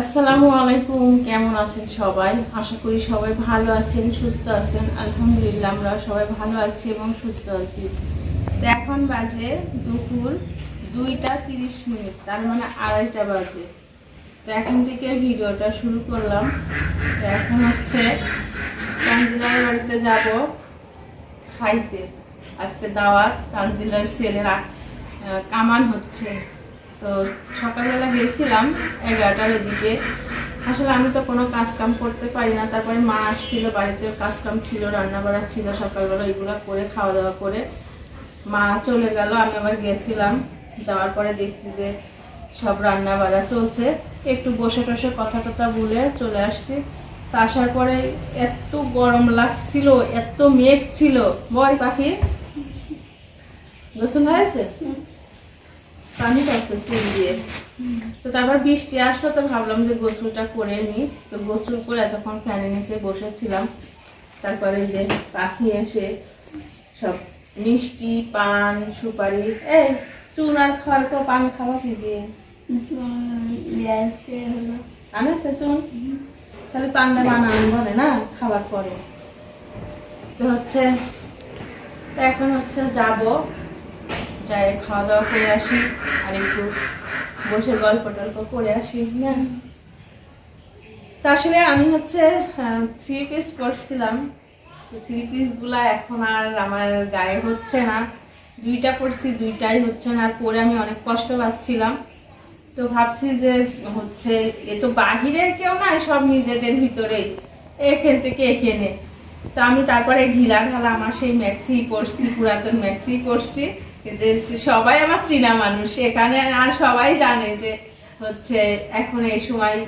আসসালামু আলাইকুম, কেমন আছেন সবাই? আশা করি সবাই ভালো আছেন, সুস্থ আছেন। আলহামদুলিল্লাহ, আমরা সবাই ভালো আছি এবং সুস্থ আছি। তো এখন বাজে দুপুর দুইটা তিরিশ মিনিট, তার মানে আড়াইটা বাজে। তো এখন থেকে ভিডিওটা শুরু করলাম। তো এখন হচ্ছে তানজিলার বাড়িতে যাব খাইতে। আজকে দাওয়াত তানজিলার ছেলেরা কামান হচ্ছে। তো সকালবেলা গেছিলাম এগারোটার দিকে। আসলে আমি তো কোনো কাজ কাম করতে পারি না। তারপরে মা আসছিল, বাড়িতে কাজ কাম ছিল রান্না বাড়া ছিল, সকালবেলা ওইগুলো করে খাওয়া দাওয়া করে মা চলে গেল। আমি আবার গেছিলাম। যাওয়ার পরে দেখছি যে সব রান্না বাড়া চলছে। একটু বসে টসে কথা টথা বলে চলে আসছি। তা আসার পরে এত গরম লাগছিল, এত মেঘ ছিল। বয় পাখি? গোসল হয়েছে? পানি পাচ্ছে চুল দিয়ে। তো তারপর বৃষ্টি আসলো, তো ভাবলাম যে গোসলটা করে নিই। তো গোসল করে এতক্ষণ ফ্যানের নিচে বসেছিলাম। তারপরে যে পাখি এসে সব মিষ্টি, পান, সুপারি, এই চুন আর খড় তো পান খাওয়া কি দিয়ে? আনেছে চুন তাহলে পান্ডা বানান বলে না খাবার পরে। তো হচ্ছে, এখন হচ্ছে যাব। যাই খাওয়া দাওয়া করে আসি, আর একটু বসে গল্প টল্প করে আসি না তা আসলে আমি হচ্ছে থ্রি পিস পরছিলাম। থ্রি পিসগুলা এখন আর আমার গায়ে হচ্ছে না। দুইটা পরছি, দুইটাই হচ্ছে না। আর পরে আমি অনেক কষ্ট পাচ্ছিলাম। তো ভাবছি যে হচ্ছে, এ তো বাহিরের কেউ না সব নিজেদের ভিতরেই। এখান থেকে এখানে তো আমি তারপরে ঢিলা ঢালা আমার সেই ম্যাক্সি করছি পুরাতন ম্যাক্সি করছি যে সবাই আমার চীনা মানুষ, এখানে আর সবাই জানে যে হচ্ছে এখন এই সময়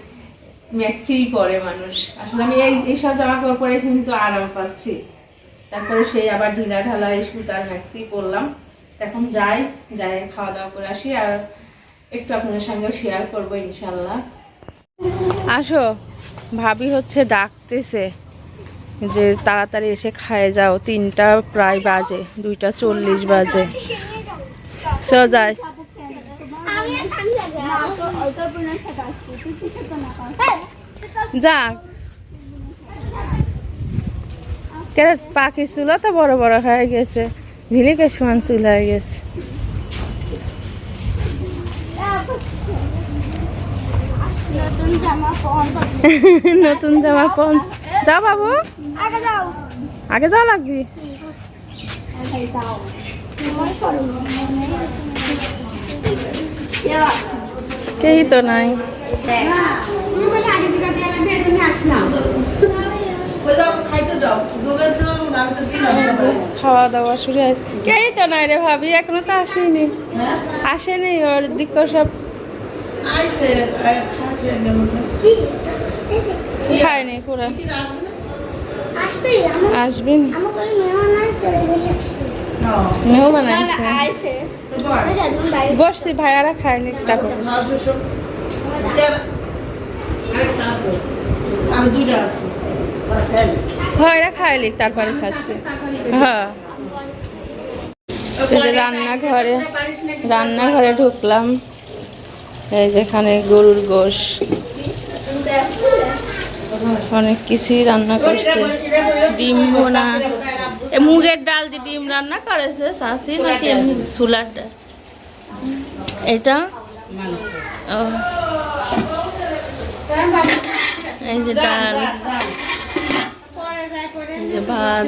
ম্যাক্সি পরে মানুষ। আসলে আমি এই এইসব জামা কাপড় পরে কিন্তু আরাম পাচ্ছি। তারপরে সেই আবার ঢিলা ঢালা এই সুতার ম্যাক্সি পরলাম। এখন যাই যাই, খাওয়া দাওয়া করে আসি আর একটু আপনাদের সঙ্গে শেয়ার করব ইনশাল্লাহ আসো, ভাবি হচ্ছে ডাকতেছে। যে তাড়াতাড়ি এসে খায় যাও তিনটা প্রায় বাজে দুইটা চল্লিশ বাজে। চ যাই। যাক। কেন পাখি চুল তো বড় বড় হয়ে গেছে? ঝিলিকের সমান চুল হয়ে গেছে। নতুন জামা পরন নতুন জামা কোন যা বাবু। আগে যাও। আগে যাওয়া লাগবি? কেই তো নাই। খাওয়া দাওয়া শুরু হয়েছে কেই তো নাই রে ভাবি এখনও তো আসেনি। আসেনি ওর দিক সব খায়নি পুরো। আসবেন। মেহমান আসছে বসছি ভাইয়ারা খায়নি আছি খাইলি তারপরে খাচ্ছে। হ্যাঁ। যে রান্নাঘরে রান্নাঘরে ঢুকলাম। এই যেখানে গরুর গোশ। অনেক কিছুই রান্না করছে। ডিম বোনা। মুগের ডাল দিয়ে ডিম রান্না করেছে শাশি নাকি এমনি চুলার ডাল এটা এই যে ডাল। ভাত।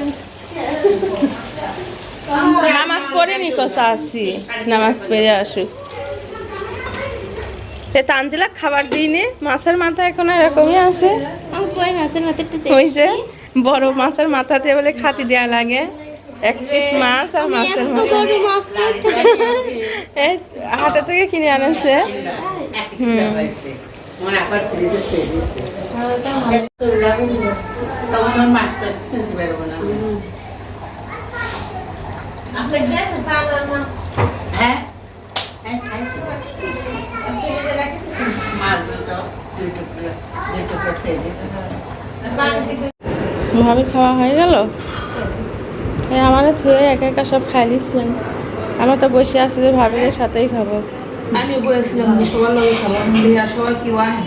নামাজ পড়ে নি কথা আসছি নামাজ পড়ে আসুক। তানজিলা খাবার দিইনি? মাছের মাথা এখন এরকমই আছে। কই মাছের মাথাটা যে বড় মাছের মাথাতে বলে খাতি দেওয়া লাগে। এক পিস মাছ আর মাছের মাথা। মাছ খাইতে এই হাটে থেকে কিনে আনেছে। হুম মনে আবার ফ্রিজে খেয়ে দিচ্ছে তখন আমার মাছটা কিনতে পারব না আপনি খেয়েছেন পালার মাছ হ্যাঁ হ্যাঁ খাইছি মাছ দুটো দুই টুকরো দুই টুকরো খেয়ে দিয়েছে ভাবে খাওয়া হয়ে গেল? আমারে থুয়ে একা একা সব খাই দিচ্ছেন। আমার তো বসে আছে যে ভাবির সাথেই খাব। আমি বলেছিলাম যে সবার লোক খাব সবাই কেউ আয়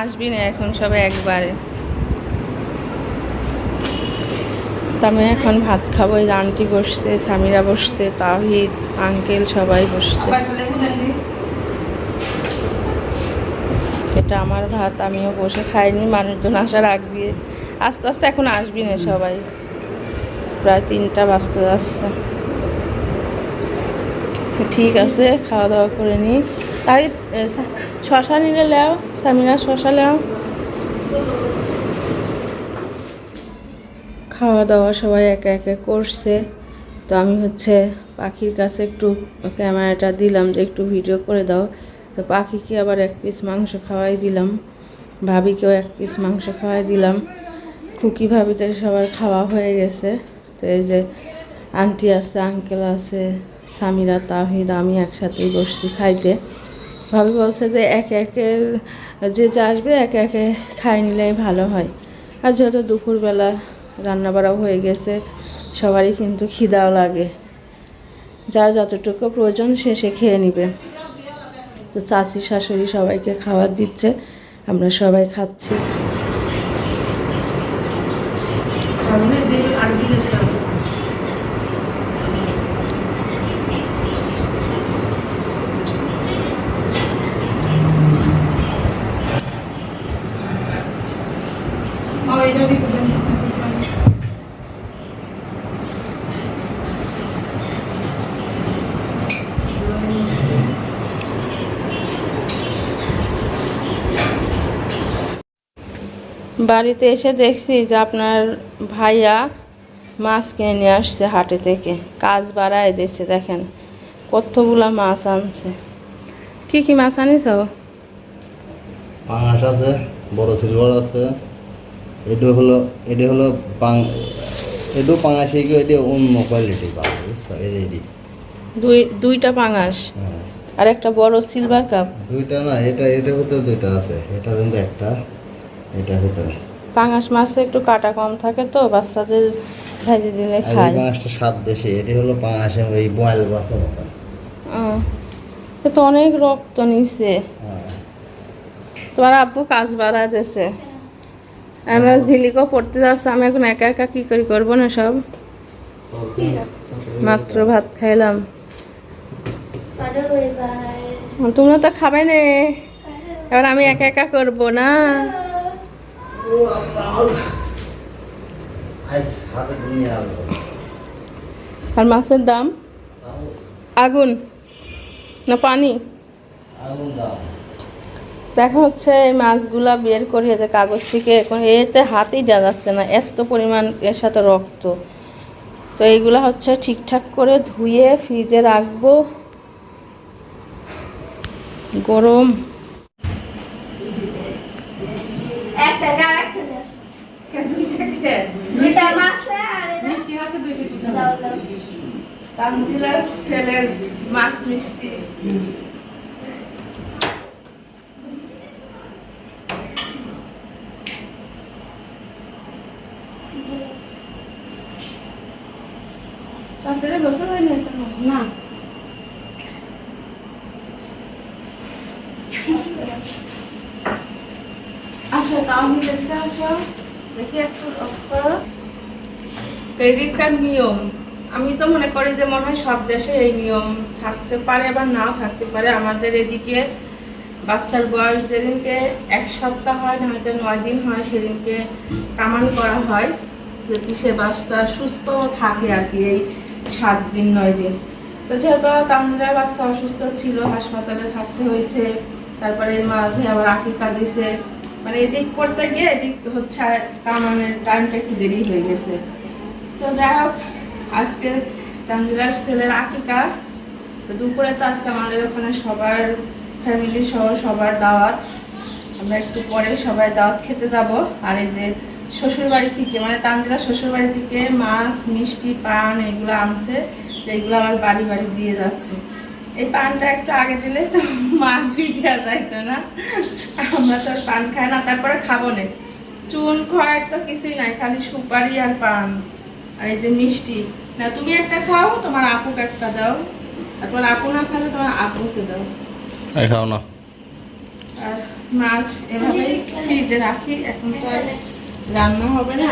আসবি না এখন সব একবারে। আমি এখন ভাত খাব এই আন্টি বসছে সামিরা বসছে তাহিদ আঙ্কেল সবাই বসছে। এটা আমার ভাত আমিও বসে খাইনি মানুষজন আসার আগ দিয়ে। আস্তে আস্তে এখন আসবি না সবাই। প্রায় তিনটা বাজতে যাচ্ছে। ঠিক আছে, খাওয়া দাওয়া করে নিই তাই শশা নিলে লেও, সামিনা শশা লেও। খাওয়া দাওয়া সবাই একে একে করছে। তো আমি হচ্ছে পাখির কাছে একটু ক্যামেরাটা দিলাম যে একটু ভিডিও করে দাও। তো পাখিকে আবার এক পিস মাংস খাওয়াই দিলাম। ভাবিকেও এক পিস মাংস খাওয়াই দিলাম। খুকি ভাবিদের সবার খাওয়া হয়ে গেছে। তো এই যে আন্টি আছে, আঙ্কেল আছে, সামিরা তাহিদ আমি একসাথেই বসছি খাইতে। ভাবি বলছে যে একে একে যে যা আসবে একে একে খাই নিলেই ভালো হয়। আর যেহেতু দুপুরবেলা রান্নাবাড়াও হয়ে গেছে, সবারই কিন্তু খিদাও লাগে। যার যতটুকু প্রয়োজন সে সে খেয়ে নিবে। তো চাচি, শাশুড়ি সবাইকে খাবার দিচ্ছে, আমরা সবাই খাচ্ছি। বাড়িতে এসে দেখছি যে আপনার ভাইয়া মাছ কিনে নিয়ে আসছে হাটে থেকে। কাজ বাড়ায় দিচ্ছে দেখেন। কতগুলা মাছ আনছে। কি কি মাছ আনিস আছে, বড় সিলভার আছে। এটা হলো এটা হলো পাং এটাও পাঙাশ এগিয়ে এটা অন্য কোয়ালিটি পাবে বুঝছ? এই দুই দুইটা পাঙাশ? হ্যাঁ। আর একটা বড় সিলভার কাপ দুইটা না এটা এটা ভিতরে দুইটা আছে। এটা কিন্তু একটা এটা ভিতরে। পাঙাশ মাছে একটু কাটা কম থাকে তো বাচ্চাদের ভেজে দিলে খায়। পাঙাশটা স্বাদ বেশি এটি হলো পাঙাশের ওই বয়েল ও, এ তো অনেক রক্ত নিছে। হ্যাঁ। তোমার আব্বু কাজ বাড়া দিয়েছে আমরা ঝিলিকও পড়তে যাচ্ছে, আমি এখন একা একা কি করি, করব না সব? মাত্র ভাত খাইলাম। তোমরা তো খাবে না। এবার আমি একা একা করব না। আর মাছের দাম? আগুন। না পানি? আগুন দাও দেখা হচ্ছে এই মাছগুলা বের করে যে কাগজ থেকে এখন এতে হাতেই দেওয়া যাচ্ছে না এত পরিমাণ এর সাথে রক্ত। তো এইগুলা হচ্ছে ঠিকঠাক করে ধুয়ে ফ্রিজে রাখব। গরম। ছেলের মাছ মিষ্টি। আসলে গোসল এখনও? না। আসো তাহলে দেখতে আসো। দেখি একটু off করো। তো এদিককার নিয়ম। আমি তো মনে করি যে মনে হয় সব দেশে এই নিয়ম থাকতে পারে নাও থাকতে পারে। আমাদের এদিকে বাচ্চার বয়স যেদিনকে এক সপ্তাহ হয় না হয়তো নয় দিন হয় সেদিনকে কামান করা হয়। যদি সে বাচ্চা সুস্থ থাকে আর কি এই সাত দিন, নয় দিন। তো যেহেতু তামিলার বাচ্চা অসুস্থ ছিল, হাসপাতালে থাকতে হয়েছে, তারপরে মাঝে আবার আকিকা দিছে। মানে এদিক করতে গিয়ে এদিক হচ্ছে কামানের টাইমটা একটু দেরি হয়ে গেছে। তো যাই হোক, আজকে তানজিলার ছেলের আকিকা দুপুরে তো আজকে আমাদের ওখানে সবার ফ্যামিলি সহ সবার দাওয়াত। আমরা একটু পরে সবাই দাওয়াত খেতে যাব। আর এই যে শ্বশুর বাড়ি থেকে মানে তানজিলা শ্বশুর বাড়ি থেকে মাছ মিষ্টি পান এগুলো আনছে তো এগুলো আমার বাড়ি বাড়ি দিয়ে যাচ্ছে। এই পানটা একটু আগে দিলে তো মাছ দিয়ে দেওয়া যাইতো না। আমরা তো পান খাই না তারপরে খাব না। চুন খয়ের তো কিছুই নাই খালি সুপারি আর পান। আর এই যে মিষ্টি। না তুমি একটা খাও তোমার আপুকে একটা দাও। তারপর আপু না খালে তোমার আপুকে দাও। খাও না। আর মাছ এভাবেই ফ্রিজে রাখি এখন তো রান্না হবে না।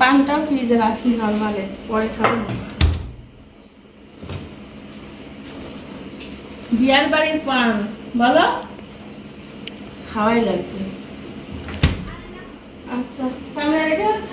পানটাও ফ্রিজে রাখি নর্মালে, পরে খাব। বিয়ার বাড়ির পান, বলো? খাওয়াই লাগছে আচ্ছা সামনে রেখে যাচ্ছ